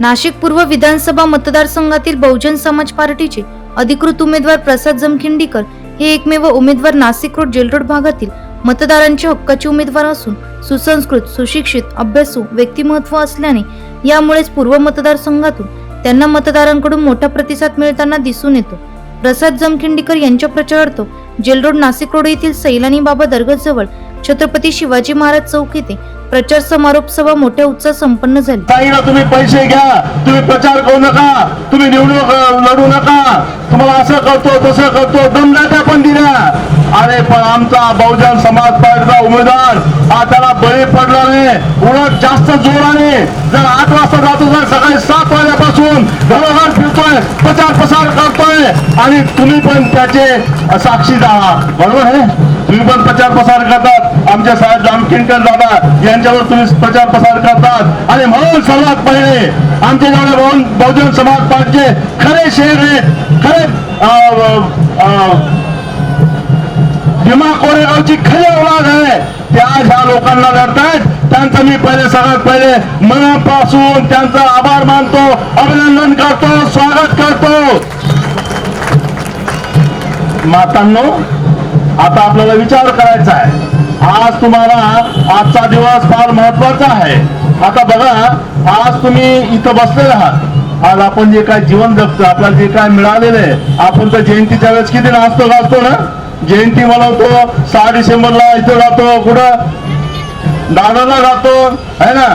नाशिक पूर्व विधानसभा मतदारसंघातील बहुजन समाज पार्टीचे अधिकृत उमेदवार प्रसाद जमखिंडीकर हे एकमेव उमेदवार नाशिक रोड जेलरोड भागातील मतदारांचे हक्काचे उमेदवार असून सुसंस्कृत सुशिक्षित अभ्यासू व्यक्तिमत्व असल्याने यामुळेच पूर्व मतदारसंघातून त्यांना मतदारांकडून मोठा प्रतिसाद मिळताना दिसून येतो. प्रसाद जमखिंडीकर यांच्या प्रचारार्थ जेलरोड नाशिक रोड येथील सैलानी बाबा दर्गजवळ छत्रपती शिवाजी महाराज चौक येथे प्रचार समारोप सभा मोठ्या उत्साहात संपन्न झाली. ताईला तुम्ही पैसे घ्या. तुम्ही प्रचार करू नका. तुम्ही निवडणूक लढू नका. तुम्हाला असं करतो तसं करतो. दमदाट्या पण दिल्या अरे पण आमचा बहुजन समाज पार्टीचा उमेदवार हा त्याला बळी पडला नाही उलट जास्त जोराने जर आठ वाजता जातो तर सकाळी सात वाजल्यापासून घरोघर फिरतोय प्रचार प्रसार करतोय आणि तुम्ही पण त्याचे साक्षीदार बरोबर आहे? तुम्ही पण प्रचार प्रसार करता. आमचे साहेब जामखिंडकर दादा यांच्यावर तुम्ही प्रचार प्रसार करतात. आणि म्हणून सर्वात पहिले आमचे जेवढे बहुजन समाज पार्टीचे खरे शेर आहेत. खरे भीमा कोरेगावची खरी ओळख आहे. त्या ह्या लोकांना लढतायत. त्यांचं मी पहिले सगळ्यात पहिले मनापासून त्यांचा आभार मानतो अभिनंदन करतो स्वागत करतो. मातांनो आता आपल्याला विचार करायचा आहे. आज तुम्हाला आजचा दिवस फार महत्त्वाचा आहे. आता बघा आज तुम्ही इथं बसलेले आहात. आज आपण जे काय जीवन जगतो आपल्याला जे काय मिळालेलं आहे आपण तर जयंतीच्या वेळेस किती नाचतो गाजतो ना? जयंती मनवतो सहा डिसेंबरला इथं जातो कुठं? दादरला जातो है ना?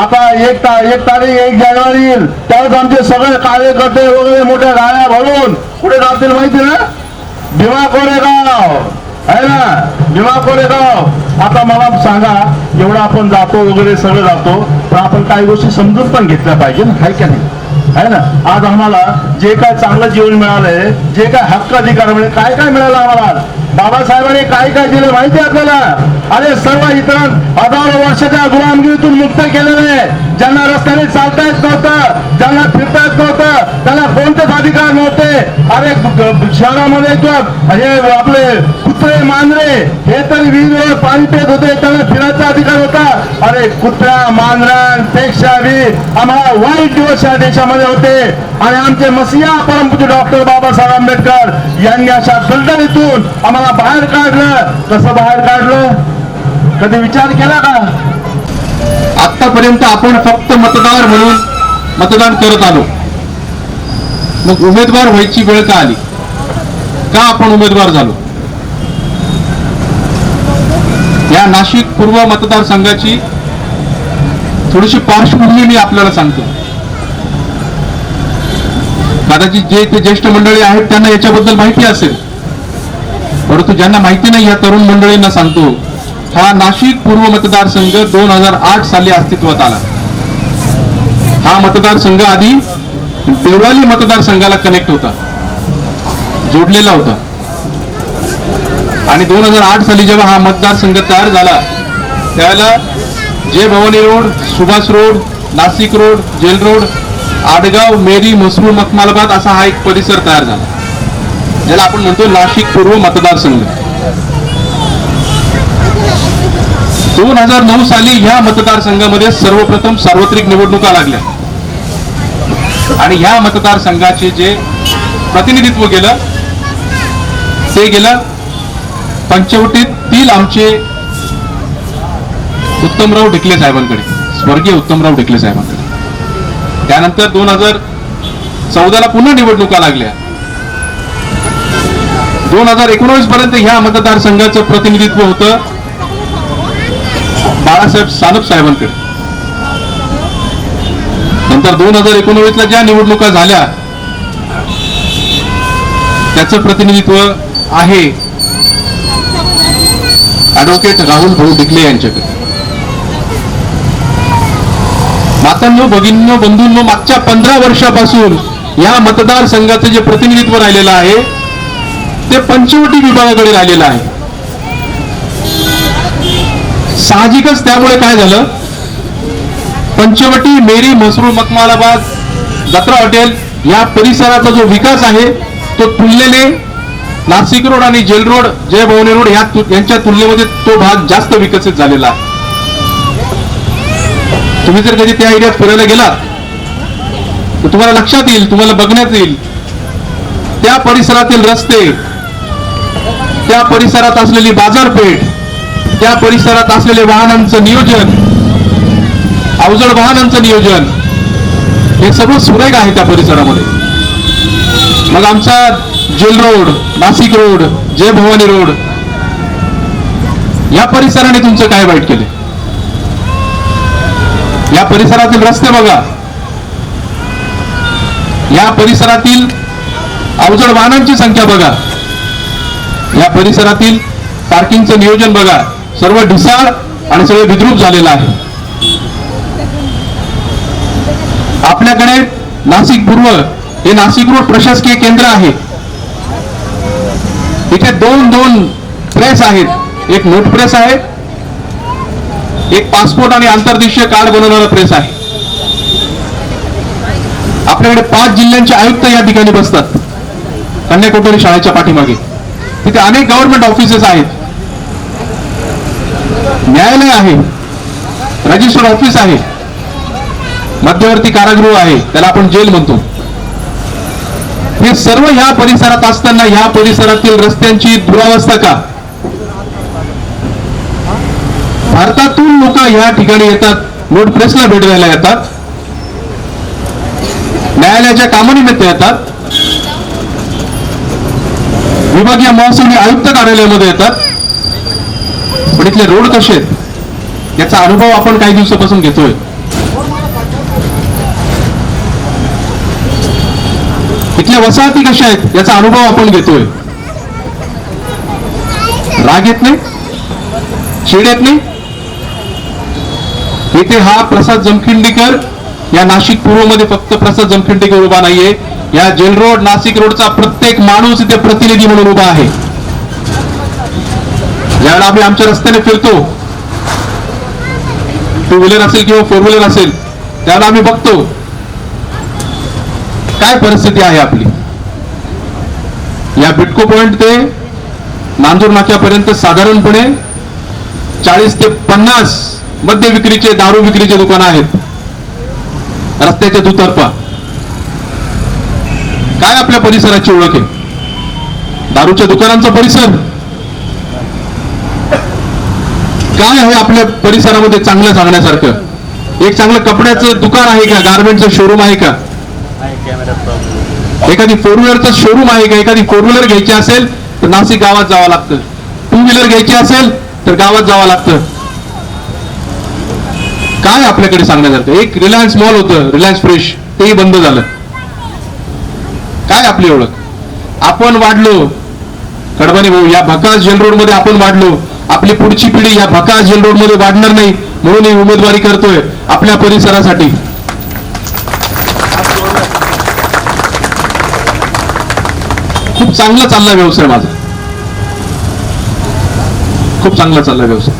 आता एक ता एक तारीख एक जानेवारी येईल. त्यावेळेस आमचे सगळे कार्यकर्ते वगैरे मोठ्या गाड्या भरून कुठे जातील माहिती ना? भीमा कोरेगाव आहे ना? भीमा गाव आता मला सांगा एवढा आपण जातो वगैरे सगळं जातो पण आपण काही गोष्टी समजून पण घेतल्या पाहिजे ना? आहे का नाही? आहे ना? आज आम्हाला जे काय चांगलं जीवन मिळालंय जे काय हक्क अधिकार मिळेल काय काय मिळालं आम्हाला? बाबासाहेबांनी काय काय दिलं माहिती आहे आपल्याला? अरे सर्व इतर हजारो वर्षाच्या गुलामगिरीतून मुक्त केलेले ज्यांना रस्त्याने चालता येत नव्हतं ज्यांना फिरता येत नव्हतं त्यांना कोणतेच अधिकार नव्हते. अरे शहरामध्ये हे आपले कुत्रे मांजरे हे तर विहिरीवर पाणी पेत होते त्यांना फिरायचा अधिकार होता. अरे कुत्र्या मांजरांपेक्षा बी आम्हाला वाईट दिवस या देशामध्ये होते. आणि आमचे मसिया परमपूज्य डॉक्टर बाबासाहेब आंबेडकर यांनी अशा दलदलीतून आम्हाला बाहेर काढलं. कसं बाहेर काढलं? कधी विचार केला का? आतापर्यंत आपण फक्त मतदार म्हणून मतदान करत आलो. मग उमेदवार व्हायची वेळ का आली? का आपण उमेदवार झालो? या नाशिक पूर्व मतदारसंघाची थोडीशी पार्श्वभूमी मी आपल्याला सांगतो. कदाचित जे ते ज्येष्ठ मंडळी आहेत त्यांना याच्याबद्दल माहिती असेल. परंतु ज्यांना माहिती नाही या तरुण मंडळींना सांगतो. हा नाशिक पूर्व मतदारसंघ दोन हजार आठ साली अस्तित्वात आला. हा मतदारसंघ आधी देवळाली मतदारसंघाला कनेक्ट होता. जोडलेला होता. आणि दोन हजार आठ साली जेव्हा हा मतदारसंघ तयार झाला त्यावेळेला Jai Bhavani road Subhash road Nashik road jail road Adgaon Meri Mhasrul Makhmalabad असा हा एक परिसर तयार झाला. ज्याला आपण म्हणतो नाशिक पूर्व मतदारसंघ. दोन हजार नऊ साली ह्या मतदारसंघामध्ये सर्वप्रथम सार्वत्रिक निवडणुका लागल्या. आणि ह्या मतदारसंघाचे जे प्रतिनिधित्व गेलं ते गेलं पंचवटीतील आमचे उत्तमराव ढिकले साहेबांकडे स्वर्गीय उत्तमराव ढिकले साहेबांकडे. त्यानंतर दोन हजार चौदाला पुन्हा निवडणुका लागल्या. दोन हजार एकोणवीस पर्यंत ह्या मतदारसंघाचं प्रतिनिधित्व होतं. बाळासाहेब सानप साहेबांकडे. नंतर दोन हजार एकोणवीसला ज्या निवडणुका झाल्या त्याचं प्रतिनिधित्व आहे. ॲडव्होकेट राहुल भाऊ डिकले यांच्याकडे. मातांनो भगिनींनो बंधूंनो मागच्या पंधरा वर्षापासून या मतदारसंघाचं जे प्रतिनिधित्व राहिलेलं आहे ते पंचवटी विभागाकडे राहिलेलं आहे. साहजिकच त्यामुळे काय झालं? पंचवटी मेरी म्हसरूळ मकमालाबाद जत्रा हॉटेल या परिसराचा जो विकास आहे तो तुलनेने नाशिक रोड आणि जेल रोड जय रोड या यांच्या तुलनेमध्ये तो भाग जास्त विकसित झालेला आहे. तुम्ही जर कधी त्या एरियात फिरायला गेलात तर तुम्हाला लक्षात येईल तुम्हाला बघण्यात येईल. त्या परिसरातील रस्ते त्या परिसरात असलेली बाजारपेठ त्या परिसरात असलेले वाहनांचं नियोजन अवजड वाहनांचं नियोजन हे सगळं सुरेख आहे त्या परिसरामध्ये. मग आमचा jail road Nashik road Jai Bhavani road या परिसराने तुमचं काय वाईट केले या परिसरातील रस्ते बघा. या परिसरातील अवजड वाहनांची संख्या बघा. या परिसरातील पार्किंगचं नियोजन बघा. सर्व ढिसाळ आणि सर्व विद्रूप झालेलं आहे. आपल्याकडे नाशिक पूर्व हे नाशिक रोड प्रशासकीय केंद्र आहे. इथे दोन दोन प्रेस आहेत. एक नोट प्रेस आहे एक पासपोर्ट आणि आंतरदेशीय कार्ड बनवणारा प्रेस आहे. आपल्याकडे पाच जिल्ह्यांचे आयुक्त या ठिकाणी बसतात. कन्याकुमारी शाळेच्या पाठीमागे. तिथे अनेक गव्हर्नमेंट ऑफिसेस आहेत. न्यायालय आहे. रजिस्टर ऑफिस आहे. मध्यवर्ती कारागृह आहे. त्याला आपण जेल म्हणतो. हे सर्व ह्या परिसरात असताना ह्या परिसरातील रस्त्यांची दुरावस्था का? भारतातून लोक ह्या ठिकाणी येतात. नोट प्रेसला भेट द्यायला येतात. न्यायालयाच्या कामानिमित्त येतात. विभागीय महसूल आयुक्त कार्यालयामध्ये येतात. पण इथले रोड कसे आहेत याचा अनुभव आपण काही दिवसापासून घेतोय. इथल्या वसाहती कशा आहेत याचा अनुभव आपण घेतोय. राग येत नाही? चिड येत नाही? इथे हा प्रसाद जमखिंडीकर या नाशिक पूर्वमध्ये फक्त प्रसाद जमखिंडीकर उभा नाहीये. या जेल रोड नाशिक रोडचा प्रत्येक माणूस इथे प्रतिनिधी म्हणून उभा आहे. ज्यावेळेला आम्ही आमच्या रस्त्याने फिरतो. टू व्हीलर असेल किंवा फोर व्हीलर असेल त्यावेळेला आम्ही बघतो. काय परिस्थिती आहे आपली? या बिटको पॉइंट ते नांदूर नाक्यापर्यंत साधारणपणे चाळीस ते पन्नास मद्य विक्रीचे दारू विक्रीचे दुकान आहेत. रस्त्याच्या दुतर्फा. काय आपल्या परिसराची ओळख आहे? दारूच्या दुकानांचा परिसर. काय आहे आपल्या परिसरामध्ये चांगलं सांगण्यासारखं? एक चांगलं कपड्याचं दुकान आहे का? गार्मेंटचं शोरूम आहे का? एखादी फोर व्हीलरचं शोरूम आहे का? एखादी फोर व्हीलर घ्यायची असेल तर नाशिक गावात जावं लागतं. टू व्हीलर घ्यायची असेल तर गावात जावं लागतं. काय आपल्याकडे सांगण्यासारखं? एक रिलायन्स मॉल होतं रिलायन्स फ्रेश तेही बंद झालं. काय आपली ओळख? आपण वाढलो. कडबाने भाऊ या भकास जेल रोडमध्ये आपण वाढलो. आपली पुढची पिढी या भका जेल रोडमध्ये वाढणार नाही म्हणून ही उमेदवारी करतोय आपल्या परिसरासाठी. खूप चांगला चालला व्यवसाय माझा. खूप चांगला चालला व्यवसाय.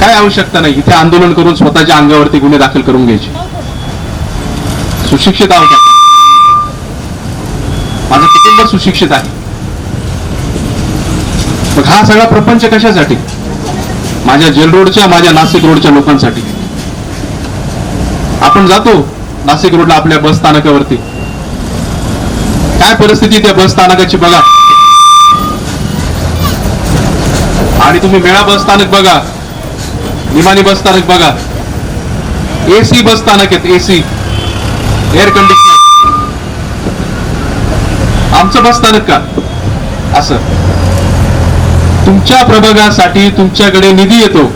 काय आवश्यकता नाही इथे आंदोलन करून स्वतःच्या अंगावरती गुन्हे दाखल करून घ्यायचे. सुशिक्षित आहोत माझं कुटुंब सुशिक्षित आहे. मग हा सगळा प्रपंच कशासाठी? माझ्या जेल रोडच्या माझ्या नाशिक रोडच्या लोकांसाठी. आपण जातो नाशिक रोडला आपल्या बस स्थानकावरती. काय परिस्थिती त्या बस स्थानकाची बघा. आणि तुम्ही मेळा बस स्थानक बघा. निमानी बस स्थानक बघा. एसी बस स्थानक आहेत एसी एअर कंडिशनर आमचं बस स्थानक का? असं. तुमच्या प्रभागासाठी तुमच्याकडे निधी येतो.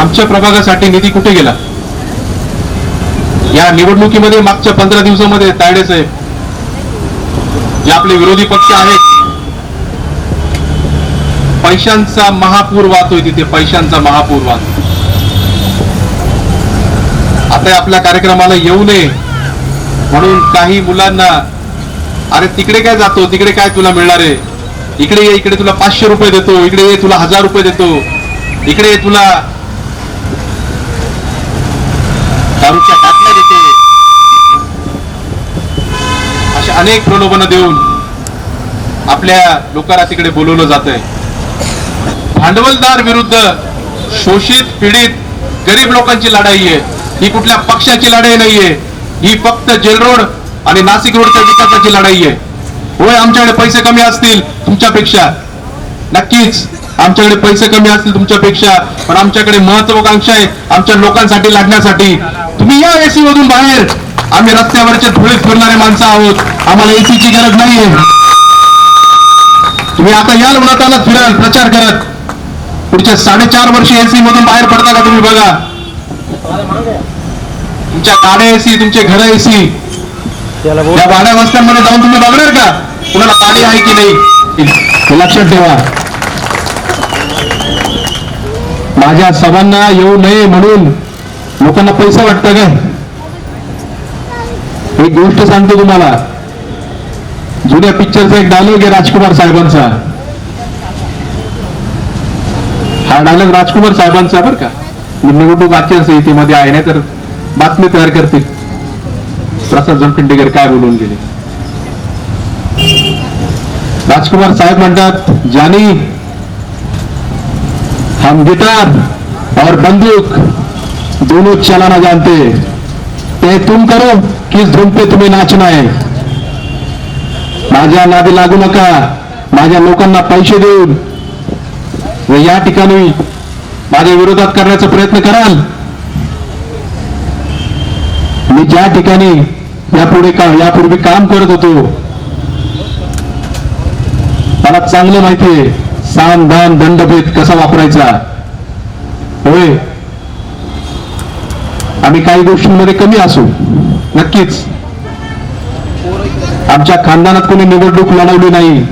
आमच्या प्रभागासाठी निधी कुठे गेला? या निवडणुकीमध्ये मागच्या पंधरा दिवसामध्ये तायडे साहेब जे आपले विरोधी पक्ष आहेत पैशांचा महापूर वाहतोय तिथे पैशांचा महापूर वाहतोय. आता आपल्या कार्यक्रमाला येऊ नये म्हणून काही मुलांना अरे तिकडे काय जातो तिकडे काय तुला मिळणार आहे? इकडे ये इकडे तुला पाचशे रुपये देतो इकडे ये तुला हजार रुपये देतो. इकडे ये तुला. दारूच्या टाकल्या देते. अशा अनेक प्रलोभन देऊन आपल्या लोकांना तिकडे बोलवलं जात आहे भांडवलदार विरुद्ध शोषित पीडित गरीब लोकांची लढाई आहे. ही कुठल्या पक्षाची लढाई नाहीये. ही फक्त जेल रोड आणि नाशिक रोडच्या विकासाची लढाई आहे. होय आमच्याकडे पैसे कमी असतील तुमच्यापेक्षा. नक्कीच आमच्याकडे पैसे कमी असतील तुमच्यापेक्षा. पण आमच्याकडे महत्वाकांक्षा आहे आमच्या लोकांसाठी लढण्यासाठी तुम्ही या एसी मधून बाहेर. आम्ही रस्त्यावरच्या धुळीत फिरणारे माणसं आहोत. आम्हाला एसीची गरज नाहीये. तुम्ही आता याल उन्हाताला फिराल प्रचार करत. पुढच्या साडेचार वर्ष एसी मधून बाहेर पडता का तुम्ही बघा. तुमच्या गाड्या एसी तुमचे घर एसी. या भाड्या वस्त्यांमध्ये जाऊन तुम्ही बघणार का? कुणाला पाणी आहे की नाही? लक्षात ठेवा. माझ्या सभांना येऊ नये म्हणून लोकांना पैसा वाटतं काय एक गोष्ट सांगतो तुम्हाला. जुन्या पिक्चरचा एक डायलॉग आहे राजकुमार साहेबांचा. हा डायलॉग राजकुमार साहेबांचा बरं का. निवडणूक आचारसंहितेमध्ये आहे नाही तर बातमी तयार करतील. प्रसाद जमखंडेकर काय बोलून गेले? राजकुमार साहेब म्हणतात जानी हम गिटार और बंदूक दोनों चलाना जानते ते तुम करो किस धुन पे तुम्हें नाचना है? माझ्या नादी लागू नका माझ्या लोकांना पैसे देऊन। व या ठिकाणी माझ्या विरोधात करण्याचा प्रयत्न कराल? मी ज्या ठिकाणी यापुढे का यापूर्वी काम करत होतो मला चांगलं माहितीये साम दान दंडभेद कसा वापरायचा? होय. आम्ही काही गोष्टींमध्ये कमी असू नक्कीच. आमच्या खानदानात कोणी निवडणूक लढवली नाही.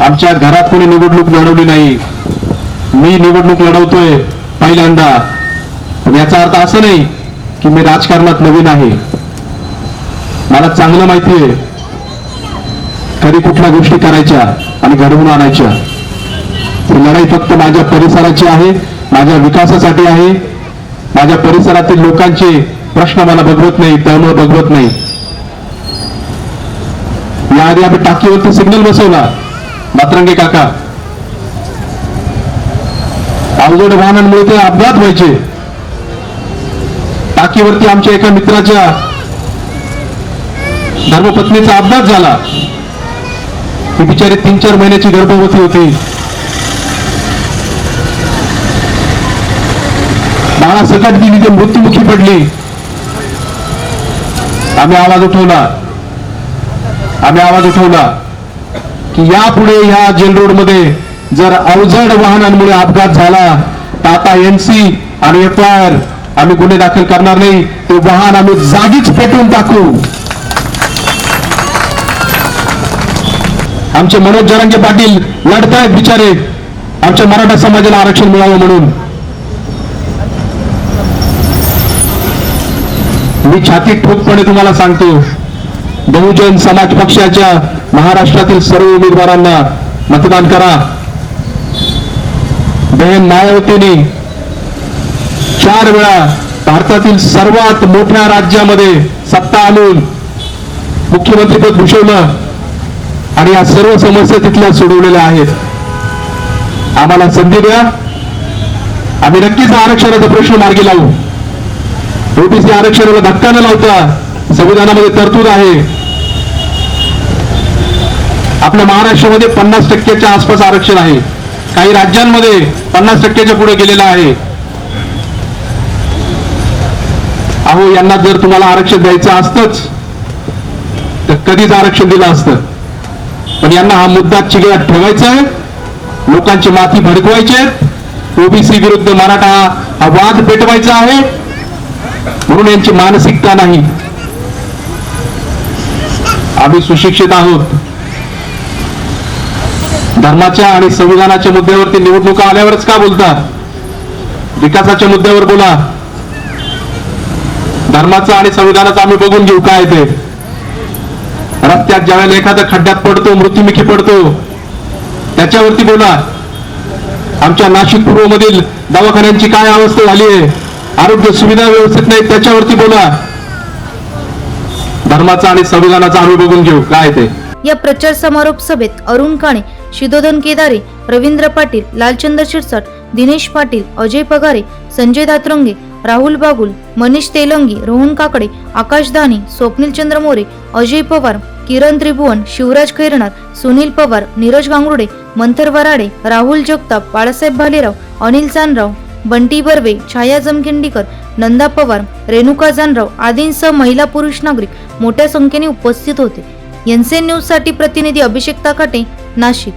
आमच्या घरात कोणी निवडणूक लढवली नाही. मी निवडणूक लढवतोय पहिल्यांदा. पण याचा अर्थ असं नाही की मी राजकारणात नवीन आहे. मला चांगलं माहिती आहे. कधी कुठल्या गोष्टी करायच्या आणि घडवून आणायच्या? ही लढाई फक्त माझ्या परिसराची आहे माझ्या विकासासाठी आहे. माझ्या परिसरातील लोकांचे प्रश्न मला बघवत नाही तळमळ बघवत नाही. याआधी आम्ही टाकीवरती सिग्नल बसवला. मात्रंगे काका. अवजड वाहनांमुळे ते अपघात व्हायचे. टाकीवरती आमच्या एका मित्राच्या धर्मपत्नीचा अपघात झाला. ती बिचारी तीन चार महिन्याची गर्भवती होती. बाळा सकट ती ते मृत्युमुखी पडली. आम्ही आवाज उठवला. आम्ही आवाज उठवला की यापुढे या जेल रोडमध्ये जर अवजड वाहनांमुळे अपघात झाला तर आता एनसी आणि एफ आय आर आम्ही गुन्हे दाखल करणार नाही. ते वाहन आम्ही जागीच पेटवून टाकू. आमचे मनोज जरांगे पाटील लढतायत बिचारे. आमच्या मराठा समाजाला आरक्षण मिळावं म्हणून. मी छाती ठोकपणे तुम्हाला सांगतो बहुजन समाज पक्षाच्या महाराष्ट्रातील सर्व उमेदवारांना मतदान करा. बहन मायावतीने चार वेळा भारतातील सर्वात मोठ्या राज्यामध्ये सत्ता आणून मुख्यमंत्रीपद भूषवलं आणि या सर्व समस्या तिथल्या सोडवलेल्या आहेत. आम्हाला संधी द्या. आम्ही नक्कीच आरक्षणाचा प्रश्न मार्गी लावू. ओबीसी आरक्षणाला धक्का न लावता संविधानामध्ये तरतूद आहे. आपल्या महाराष्ट्रामध्ये पन्नास टक्क्याच्या आसपास आरक्षण आहे. काही राज्यांमध्ये पन्नास टक्क्याच्या पुढे गेलेलं आहे. अहो यांना जर तुम्हाला आरक्षण द्यायचं असतंच तर कधीच आरक्षण दिलं असतं. पण यांना हा मुद्दा चिघळ्यात ठेवायचा आहे. लोकांची माथी भडकवायची आहे. ओबीसी विरुद्ध मराठा हा वाद पेटवायचा आहे. म्हणून यांची मानसिकता नाही. आम्ही सुशिक्षित आहोत. धर्माच्या आणि संविधानाच्या मुद्द्यावरती निवडणुका आल्यावरच का बोलता? विकासाच्या मुद्द्यावर बोला. धर्माचं आणि संविधानाचं आम्ही बघून घेऊ काय ते. रस्त्यात ज्यावेळेला एखादा खड्ड्यात पडतो मृत्युमुखी पडतो त्याच्यावरती बोला. आमच्या नाशिक पूर्व मधील दवाखान्यांची काय अवस्था झाली आहे? आरोग्य सुविधा व्यवस्थित नाही त्याच्यावरती बोला. धर्माचा आणि संविधानाचा आम्ही बघून घेऊ काय ते. या प्रचार समारोप सभेत अरुण काणे शिदोधन केदारे रवींद्र पाटील लालचंद्र शिरसाट दिनेश पाटील अजय पगारे संजय दातरंगे राहुल बागुल मनीष तेलंगी रोहन काकडे आकाश धानी स्वप्नील चंद्र मोरे अजय पवार किरण त्रिभुवन शिवराज खैरणार सुनील पवार नीरज गांगुर्डे मंथर वराडे राहुल जगताप बाळासाहेब भालेराव अनिल चानराव बंटी बर्वे छाया जमखिंडीकर नंदा पवार रेणुका जानराव आदींसह महिला पुरुष नागरिक मोठ्या संख्येने उपस्थित होते. एनसीएन न्यूजसाठी प्रतिनिधी अभिषेक ताकाटे नाशिक.